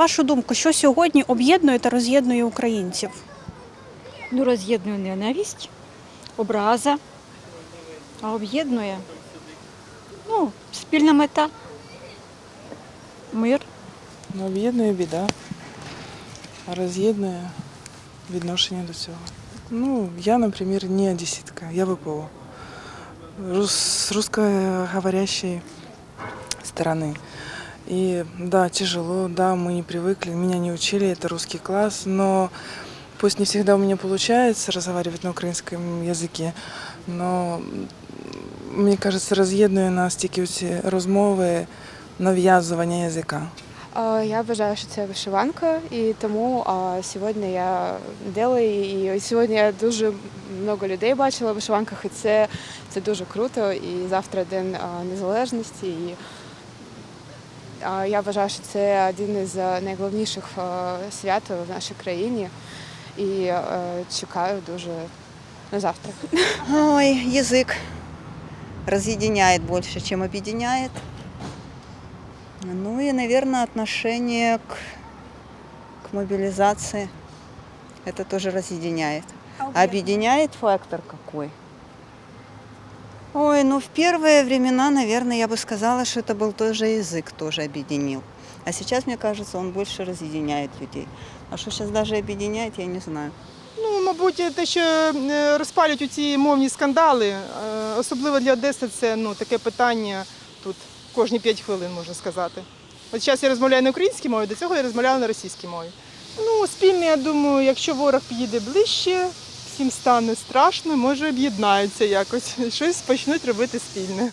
вашу думку, що сьогодні об'єднує та роз'єднує українців? Ну, роз'єднує ненависть, образа, а об'єднує ну, спільна мета. Мир. Ну, об'єднує біда, а роз'єднує відношення до цього. Ну, я, наприклад, не одеситка, я ВПО. Рус, с русскоговорящей стороны. И да, тяжело, да, мы не привыкли, меня не учили, это русский класс, но пусть не всегда у меня получается разговаривать на украинском языке, но м, мне кажется, роз'єднує нас тільки ці розмови, нав'язування язика. А, Я вважаю, що це вишиванка, і тому а, сьогодні я делаю, і сьогодні я дуже много людей бачила в вишиванках, і це, це дуже круто. І завтра день а, незалежності. І а, я вважаю, що це один із а, найголовніших а, свят в нашій країні. І е, чекаю дуже на завтра. Ой, язык разъединяет больше, чем объединяет. Ну и, наверное, отношение к, к мобилизации. Это тоже разъединяет. А объединяет фактор какой? Ой, ну в первые времена, наверное, я бы сказала, что это был тоже язык, тоже объединил. А сейчас, мне кажется, он больше разъединяет людей. А что сейчас даже объединяет, я не знаю. Ну, мабуть, те, що е, розпалюють ці мовні скандали, е, особливо для Одеси, це ну, таке питання тут кожні 5 хвилин, можна сказати. От зараз я розмовляю на українській мові, до цього я розмовляла на російській мові. Ну, спільне, я думаю, якщо ворог підійде ближче, всім стане страшно, може об'єднаються якось, щось почнуть робити спільне.